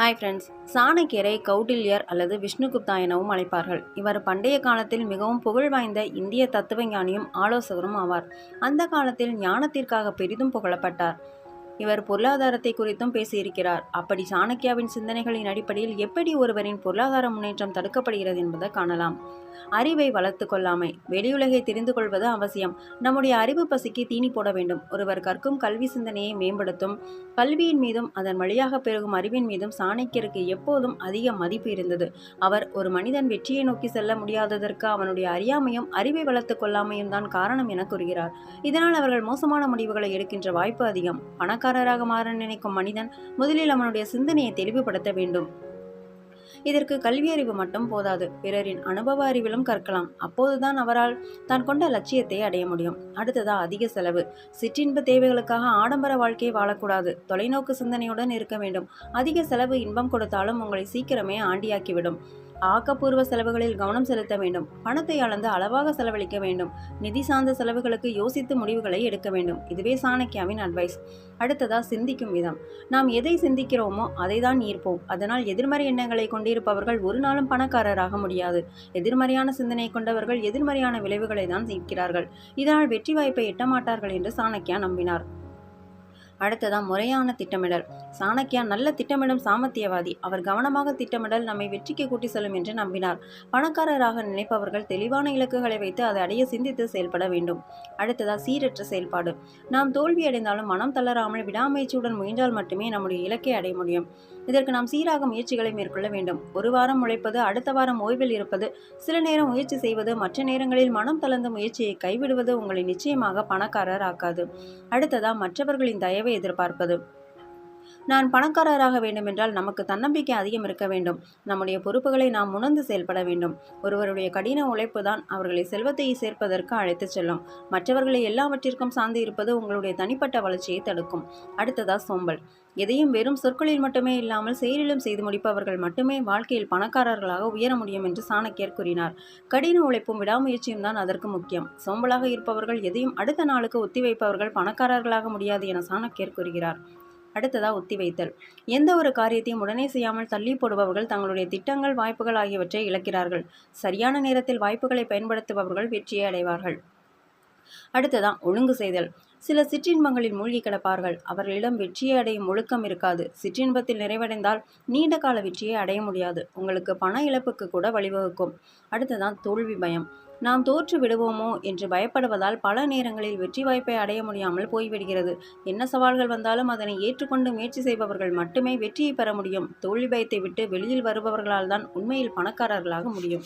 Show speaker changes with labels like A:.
A: Hi friends சாணக்கியரை கௌடில்யர் அல்லது விஷ்ணுகுப்தா எனவும் அழைப்பார்கள். இவர் பண்டைய காலத்தில் மிகவும் புகழ் வாய்ந்த இந்திய தத்துவஞானியும் ஆலோசகரும் ஆவார். அந்த காலத்தில் ஞானத்திற்காக பெரிதும் புகழப்பட்டார். இவர் பொருளாதாரத்தை குறித்தும் பேசியிருக்கிறார். அப்படி சாணக்கியாவின் சிந்தனைகளின் அடிப்படையில் எப்படி ஒருவரின் பொருளாதார முன்னேற்றம் தடுக்கப்படுகிறது என்பதை காணலாம். அறிவை வளர்த்து கொள்ளாமை வெளியுலகை தெரிந்து கொள்வது அவசியம். நம்முடைய அறிவு பசிக்கு தீனி போட வேண்டும். ஒருவர் கற்கும் கல்வி சிந்தனையை மேம்படுத்தும். கல்வியின் மீதும் அதன் வழியாக பெருகும் அறிவின் மீதும் சாணக்கியருக்கு எப்போதும் அதிக மதிப்பு இருந்தது. அவர் ஒரு மனிதன் வெற்றியை நோக்கி செல்ல முடியாததற்கு அவனுடைய அறியாமையும் அறிவை வளர்த்து கொள்ளாமையும் தான் காரணம் என கூறுகிறார். இதனால் அவர்கள் மோசமான முடிவுகளை எடுக்கின்ற வாய்ப்பு அதிகம். பணக்காரராக மாற நினைக்கும் மனிதன் முதலில் அவனுடைய சிந்தனையை தெளிவுபடுத்த வேண்டும். இதற்கு கல்வியறிவு மட்டும் போதாது. பிறரின் அனுபவ அறிவிலும் கற்கலாம். அப்போதுதான் அவரால் தான் கொண்ட லட்சியத்தை அடைய முடியும். அடுத்ததா அதிக செலவு. சிற்றின்ப தேவைகளுக்காக ஆடம்பர வாழ்க்கையை வாழக்கூடாது. தொலைநோக்கு சிந்தனையுடன் இருக்க வேண்டும். அதிக செலவு இன்பம் கொடுத்தாலும் உங்களை சீக்கிரமே ஆண்டியாக்கிவிடும். ஆக்கப்பூர்வ செலவுகளில் கவனம் செலுத்த வேண்டும். பணத்தை அளந்து அளவாக செலவழிக்க வேண்டும். நிதி சார்ந்த செலவுகளுக்கு யோசித்து முடிவுகளை எடுக்க வேண்டும். இதுவே சாணக்கியாவின் அட்வைஸ் அடுத்ததா சிந்திக்கும் விதம். நாம் எதை சிந்திக்கிறோமோ அதை தான் ஈர்ப்போம். அதனால் எதிர்மறை எண்ணங்களை கொண்டிருப்பவர்கள் ஒரு நாளும் பணக்காரராக முடியாது. எதிர்மறையான சிந்தனை கொண்டவர்கள் எதிர்மறையான விளைவுகளை தான் ஈர்க்கிறார்கள். இதனால் வெற்றி வாய்ப்பை எட்ட மாட்டார்கள் என்று சாணக்கியா நம்பினார். அடுத்ததான் முறையான திட்டமிடல். சாணக்கியா நல்ல திட்டமிடும் சாமர்த்தியவாதி. அவர் கவனமாக திட்டமிடல் நம்மை வெற்றிக்கு கூட்டி செல்லும் என்று நம்பினார். பணக்காரராக நினைப்பவர்கள் தெளிவான இலக்குகளை வைத்து அதை அடைய சிந்தித்து செயல்பட வேண்டும். அடுத்ததா சீரற்ற செயல்பாடு. நாம் தோல்வியடைந்தாலும் மனம் தளராமல் விடாமுயற்சியுடன் முயன்றால் மட்டுமே நம்முடைய இலக்கை அடைய முடியும். இதற்கு நாம் சீராக முயற்சிகளை மேற்கொள்ள வேண்டும். ஒரு வாரம் உழைப்பது அடுத்த வாரம் ஓய்வில் இருப்பது சில நேரம் முயற்சி செய்வது மற்ற நேரங்களில் மனம் தளர்ந்த முயற்சியை கைவிடுவது உங்களை நிச்சயமாக பணக்காரர் ஆக்காது. அடுத்ததா மற்றவர்களின் தயவை எதிர்பார்ப்பது. நான் பணக்காரராக வேண்டுமென்றால் நமக்கு தன்னம்பிக்கை அதிகம் இருக்க வேண்டும். நம்முடைய பொறுப்புகளை நாம் உணர்ந்து செயல்பட வேண்டும். ஒருவருடைய கடின உழைப்பு தான் அவர்களை செல்வத்தை சேர்ப்பதற்கு அழைத்துச் செல்லும். மற்றவர்களை எல்லாவற்றிற்கும் சார்ந்து இருப்பது உங்களுடைய தனிப்பட்ட வளர்ச்சியை தடுக்கும். அடுத்ததா சோம்பல். எதையும் வெறும் சொற்களில் மட்டுமே இல்லாமல் செயலிலும் செய்து முடிப்பவர்கள் மட்டுமே வாழ்க்கையில் பணக்காரர்களாக உயர முடியும் என்று சாணக்கியர் கூறினார். கடின உழைப்பும் விடாமுயற்சியும் தான் அதற்கு முக்கியம். சோம்பலாக இருப்பவர்கள் எதையும் அடுத்த நாளுக்கு ஒத்திவைப்பவர்கள் பணக்காரர்களாக முடியாது என சாணக்கியர் கூறுகிறார். அடுத்ததா ஒத்தி வைத்தல். எந்த ஒரு காரியத்தையும் உடனே செய்யாமல் தள்ளி போடுபவர்கள் தங்களுடைய திட்டங்கள் வாய்ப்புகள் ஆகியவற்றை இழக்கிறார்கள். சரியான நேரத்தில் வாய்ப்புகளை பயன்படுத்துபவர்கள் வெற்றியை அடைவார்கள். அடுத்ததான் ஒழுங்கு செய்தல். சில சிற்றின்பங்களில் மூழ்கி கிடப்பார்கள். அவர்களிடம் வெற்றியை அடையும் ஒழுக்கம் இருக்காது. சிற்றின்பத்தில் நிறைவடைந்தால் நீண்ட கால வெற்றியை அடைய முடியாது. உங்களுக்கு பண இழப்புக்கு கூட வழிவகுக்கும். அடுத்ததான் தோல்வி பயம். நாம் தோற்று விடுவோமோ என்று பயப்படுவதால் பல நேரங்களில் வெற்றி வாய்ப்பை அடைய முடியாமல் போய்விடுகிறது. என்ன சவால்கள் வந்தாலும் அதனை ஏற்றுக்கொண்டு முயற்சி செய்பவர்கள் மட்டுமே வெற்றியை பெற முடியும். தோல்வி பயத்தை விட்டு வெளியில் வருபவர்களால் தான் உண்மையில் பணக்காரர்களாக முடியும்.